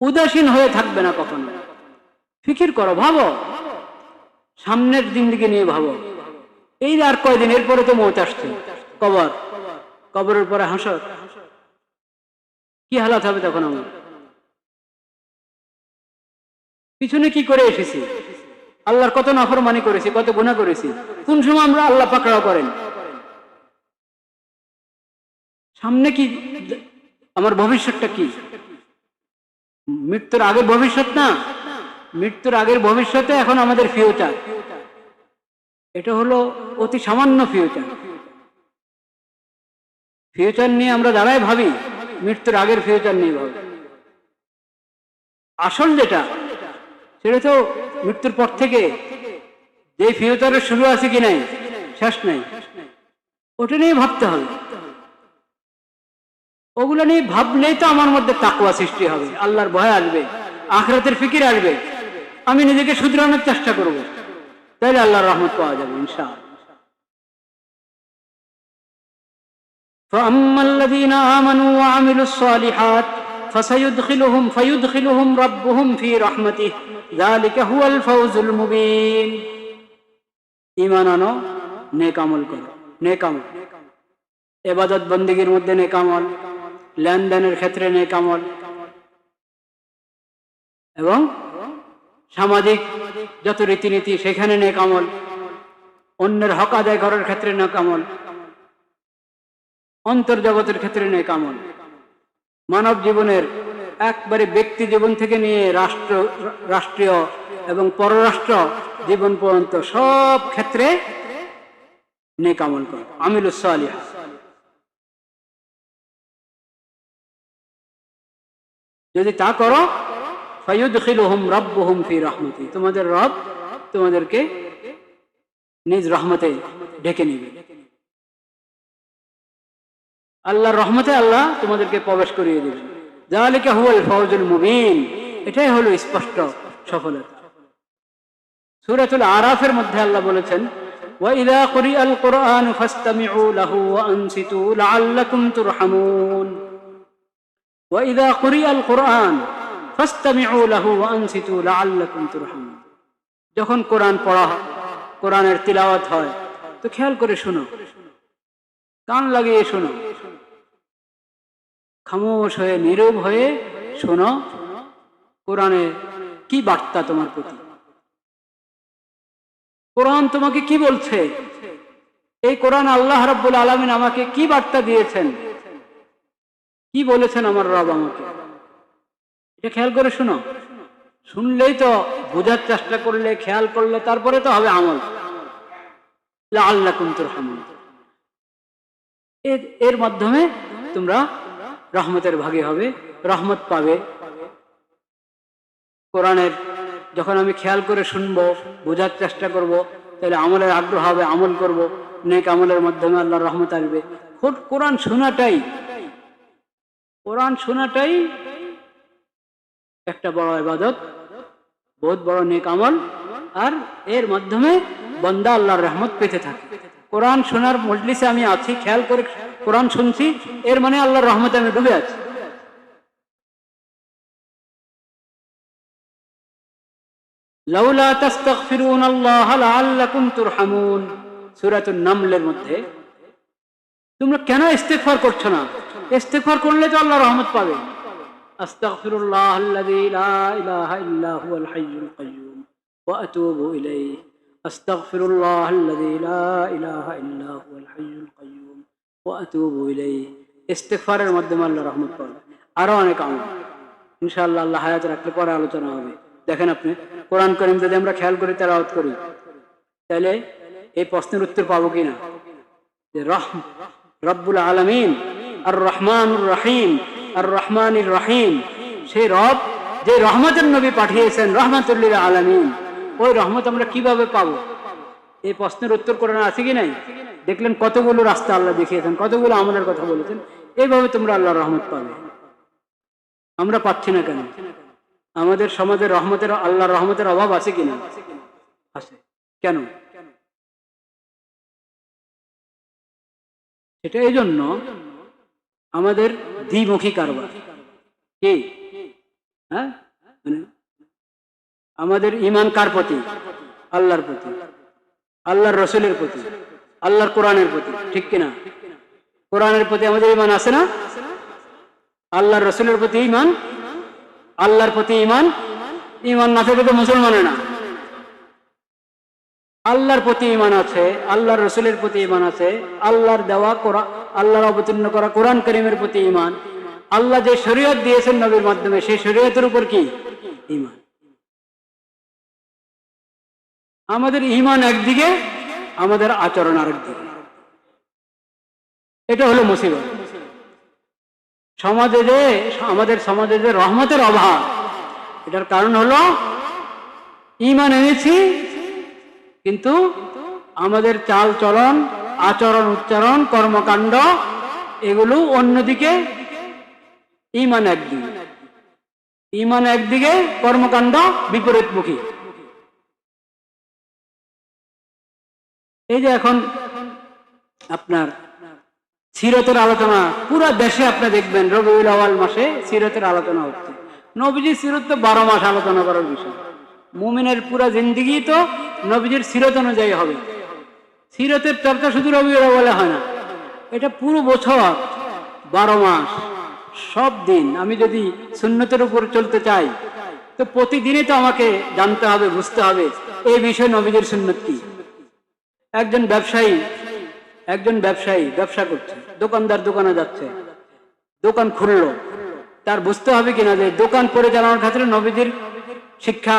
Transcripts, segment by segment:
উদাসীন হয়ে থাকবে না কখনো? ফিকির করো, ভাবো। সামনের দিকে নিয়ে ভাবো। এই আর কয়দিন, এরপরে তো মত আসছে। কবর। কবরের পরে হাসর। কি হালাত হবে তখন আমার? পিছনে কি করে এসেছি? আল্লাহর কত নফরমানি করেছি, কত গুণা করেছি। কোন সময় আমরা আল্লাহ পাকড়াও করেন? সামনে কি? আমার ভবিষ্যৎটা কি? মৃত্যুর আগের ভবিষ্যৎ না। মৃত্যুর আগের ভবিষ্যতে এখন আমাদের ফিউচার এটা হলো অতি সামান্য ফিউচার ফিউচার নিয়ে আমরা দাঁড়াই ভাবি, মৃত্যুর আগের ফিউচার নিয়ে ভাবি। আসল যেটা, সেটা তো মৃত্যুর পর থেকে, যে ফিউচারের শুরু আছে কি নাই, শেষ নাই। ওটা নিয়ে ভাবতে হবে। ওগুলো নিয়ে ভাবলেই তো আমার মধ্যে তাকুয়া সৃষ্টি হবে আল্লাহর ভয় আসবে আখরাতের ফিকির আসবে আমি নিজেকে শুধরানোর চেষ্টা করব তাহলে আল্লাহর রহমত পাওয়া যাবে ইনশাআল্লাহ فأما الذين آمنوا وعملوا الصالحات فسيدخلهم فيدخلهم ربهم في رحمته ذلك هو الفوز المبين ঈমান আনো নেক আমল করো নেক আমল এবাদত বন্দিগির মধ্যে নেক আমল লেনদেনের ক্ষেত্রে নেক আমল এবং সামাজিক যত রীতিনীতি, সেখানে নেক আমল। অন্যের হক আদায় করার ক্ষেত্রে নেক আমল। অন্তর্জগতের ক্ষেত্রে নেক আমল। মানব জীবনের একবারে ব্যক্তি জীবন থেকে নিয়ে রাষ্ট্র, রাষ্ট্রীয় এবং পররাষ্ট্র জীবন পর্যন্ত সব ক্ষেত্রে নেক আমল কর। আমিলুসালিহা যদি তা করো ফায়ুদখিলুহুম রাব্বুহুম ফি রাহমাতি তোমাদের রব তোমাদেরকে নিজ রহমতে ঢেকে নেবে আল্লাহর রহমতে আল্লাহ তোমাদেরকে প্রবেশ করিয়ে দেবেন জালিকা হুয়াল ফাউজুল মুবিন এটাই হলো স্পষ্ট সফলতা সূরাতুল আরাফের মধ্যে আল্লাহ বলেছেন وَإِذَا قُرِئَ الْقُرْآنُ فَاسْتَمِعُوا لَهُ وَأَنصِتُوا لَعَلَّكُمْ تُرْحَمُونَ وَإِذَا قُرِئَ الْقُرْآنُ فَاسْتَمِعُوا لَهُ وَأَنصِتُوا لَعَلَّكُمْ تُرْحَمُونَ যখন কোরআন পড়া হয় কোরআনের তিলাওয়াত হয় তো খেয়াল করে শুনো কান লাগিয়ে শোনো খামোশ হয়ে নীরব হয়ে শোনো কোরআনে কি বার্তা তোমার প্রতি কোরআন তোমাকে কি বলছে এই কোরআন আল্লাহ রব্বুল আলমিন আমাকে কি বার্তা দিয়েছেন কি বলেছেন আমার রব আমাকে? এটা খেয়াল করে শোনো। শুনলেই তো বোঝার চেষ্টা করলে, খেয়াল করলে তারপরে তো হবে আমল। আল্লাহ কুন্তুর হামল এর এর মাধ্যমে তোমরা রহমতের ভাগে হবে, রহমত পাবে। কোরআনের যখন আমি খেয়াল করে শুনব, বোঝার চেষ্টা করব, তাহলে আমলের আগ্রহ হবে, আমল করব। নেক আমলের মাধ্যমে আল্লাহর রহমত আসবে। খোট কোরআন শোনাটাই কোরআন শোনাটাই একটা বড় ইবাদত, বহুত বড় নেক আমল, আর এর মাধ্যমে বন্দা আল্লাহর রহমত পেতে থাকে। কোরআন শোনার মজলিসে আমি আছি, খেয়াল করে কোরআন শুনছি, এর মানে আল্লাহর রহমতে আমি ডুবে আছি। লাউলা তাস্তাগফিরুন আল্লাহ লাআল্লাকুম তুরহামুন, সূরাতুন নামলের মধ্যে। তোমরা কেন ইস্তেগফার করছ না? ইস্তেকফার করলে তো আল্লাহ রহমত পাবে। আস্তাগফিরুল্লাহ আল্লাযী লা ইলাহা ইল্লা হুয়াল হাইয়্যুল কাইয়্যুম ওয়া আতুবু ইলাইহি। আস্তাগফিরুল্লাহ আল্লাযী লা ইলাহা ইল্লা হুয়াল হাইয়্যুল কাইয়্যুম ওয়া আতুবু ইলাইহি। ইস্তেগফারের মাধ্যমে আল্লাহ রহমত পাবে। আরও অনেক আমল। ইনশাআল্লাহ আল্লাহ হায়াত রাখলে পরে আলোচনা হবে। দেখেন আপনি, কোরআন করিম যদি আমরা খেয়াল করি, তেলাওয়াত করি, তাহলে এই প্রশ্নের উত্তর পাবো কিনা? যে রহম, রব্বুল আলমিন আর রহমানুর রহিম আর রহমানির রহিম। সেই রব যে রহমতের নবী পাঠিয়েছেন, রহমতুল্লিল আলমিন। ওই রহমত আমরা কীভাবে পাবো? এই প্রশ্নের উত্তর কোরআন আছে কি নাই? দেখলেন কতগুলো রাস্তা আল্লাহ দেখিয়েছেন, কতগুলো আমলের কথা বলেছেন। এইভাবে তোমরা আল্লাহর রহমত পাবে। আমরা পাচ্ছি না কেন? আমাদের সমাজের রহমতের, আল্লাহর রহমতের অভাব আছে কিনা আছে। কেন? সেটা এই জন্য আমাদের দ্বিমুখী কারবার। কি? হ্যাঁ? মানে আমাদের ইমান কার প্রতি? আল্লাহর প্রতি। আল্লাহর রসুলের প্রতি। আল্লাহর কোরআনের প্রতি। ঠিক কিনা কোরআনের প্রতি আমাদের ইমান আছে না? আল্লাহর রসুলের প্রতি ইমান আল্লাহর প্রতি ইমান ইমান না থেকে তো মুসলমানের না। আল্লাহর প্রতি ইমান আছে, আল্লাহর রসুলের প্রতি ইমান আছে, আল্লাহর দেওয়া কোরআন আল্লাহর অবতীর্ণ করা কোরআন করিমের প্রতি ইমান আল্লাহ যে শরীয়ত দিয়েছেন নবীর মাধ্যমে, সেই শরীয়তের উপর কি? ইমান আমাদের ইমান একদিকে, আমাদের আচরণ আরেকদিকে। এটা হলো মুসিবত। সমাজে যে, আমাদের সমাজে যে রহমতের অভাব, এটার কারণ হলো ইমান এনেছি, কিন্তু আমাদের চাল চলন আচরণ, উচ্চারণ, কর্মকাণ্ড, এগুলো অন্যদিকে ইমান একদিকে। ইমান একদিকে, কর্মকাণ্ড বিপরীতমুখী। এই যে এখন আপনার সিরতের আলোচনা, পুরো দেশে আপনি দেখবেন, রবিউল আওয়াল মাসে সিরতের আলোচনা হচ্ছে। নবীজি সিরত তো বারো মাস আলোচনা করার বিষয়। মুমিনের পুরা জিন্দিগি তো নবীজির সিরত অনুযায়ী হবে। সিরতের চর্চা শুধু রবিউল আওয়ালে হয় না। এটা পুরো বছর, বারো মাস, সব দিন আমি যদি সুন্নতের উপর চলতে চাই, তো প্রতিদিনই তো আমাকে জানতে হবে, বুঝতে হবে, এই বিষয়ে নবীদের সুন্নত কি। একজন ব্যবসায়ী একজন ব্যবসায়ী ব্যবসা করছে, দোকানদার দোকানে যাচ্ছে, দোকান খুললো, তার বুঝতে হবে কিনা যে দোকান পরিচালনার ক্ষেত্রে নবীদের শিক্ষা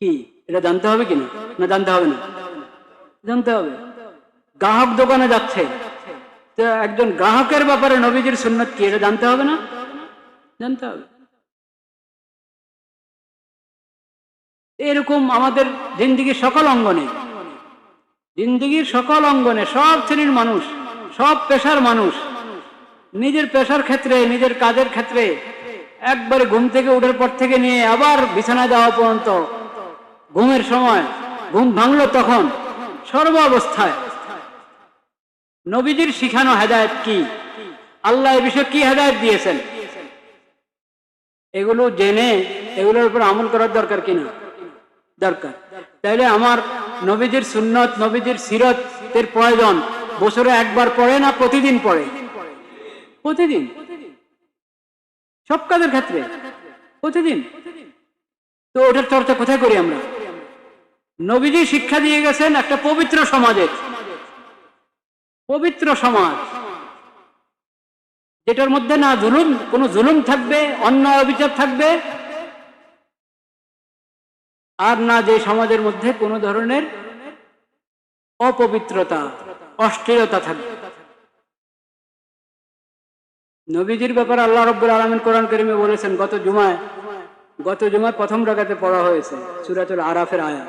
কি? এটা জানতে হবে কিনা না, জানতে হবে না। জানতে হবে। গ্রাহক দোকানে যাচ্ছে। তো একজন গ্রাহকের ব্যাপারে নবীজির সুন্নত কি, এটা জানতে হবে না? জানতে হবে। এরকম আমাদের জিন্দিগির সকল অঙ্গনে, জিন্দিগির সকল অঙ্গনে সব শ্রেণির মানুষ, সব পেশার মানুষ, নিজের পেশার ক্ষেত্রে, নিজের কাজের ক্ষেত্রে একবারে ঘুম থেকে, উঠার পর থেকে নিয়ে আবার বিছানায় যাওয়া পর্যন্ত ঘুমের সময়, ঘুম ভাঙলো তখন, সর্ব অবস্থায়। নবীজির শিখানো হেদায়ত কি? আল্লাহ এ বিষয়ে কি হেদায়ত দিয়েছেন? এগুলো জেনে, এগুলোর উপর আমল করার দরকার কিনা দরকার। তাইলে আমার নবীজির সুন্নত, নবীজির সিরতের প্রয়োজন বছরে একবার পড়ে না প্রতিদিন পড়ে? প্রতিদিন। সব কাজের ক্ষেত্রে। প্রতিদিন। তো ওটার চর্চা কোথায় করি আমরা? নবীজি শিক্ষা দিয়ে গেছেন একটা পবিত্র সমাজের। পবিত্র সমাজ। যেটার মধ্যে না জুলুম, কোনো জুলুম থাকবে, অন্যায় অবিচার থাকবে। আর না যে সমাজের মধ্যে কোনো ধরনের অপবিত্রতা, অশ্লীলতা থাকবে। নবীজির ব্যাপারে আল্লাহ রব্বুল আলমিন কোরআন করিমে বলেছেন, গত জুমায় গত জুমায় প্রথম রাগাতে পড়া হয়েছে, সুরাতুল আরাফের আয়া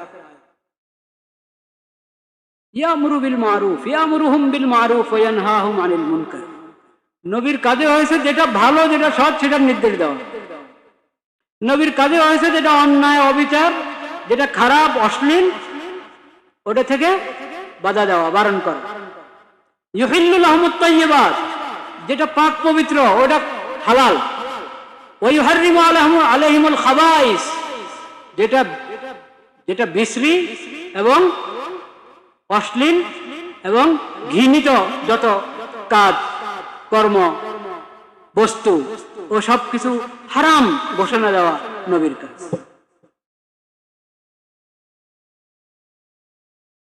ইয়ামুরু বিল মারুফ, ইয়ামুরুহুম বিল মারুফ ওয়া ইয়ানহাহুম আনিল মুনকার। নবীর কাজে হয়েছে যেটা ভালো, যেটা সৎ, সেটার নির্দেশ দেওয়া। নবীর কাজে হয়েছে যেটা অন্যায়, অবিচার, যেটা খারাপ, অশ্লীল, ওটা থেকে বাধা দেওয়া, বারণ করা। ইহিল্লুল আহমদ তৈবাদ যেটা পাক পবিত্র, ওটা হালাল। ওই হারিম আলহম আলহিমুল খাবাইস, যেটা যেটা বিশ্রী এবং অশ্লীল এবং ঘৃণিত যত কাজ কর্ম বস্তু ও সবকিছু হারাম ঘোষণা দেওয়া নবীর কাজ।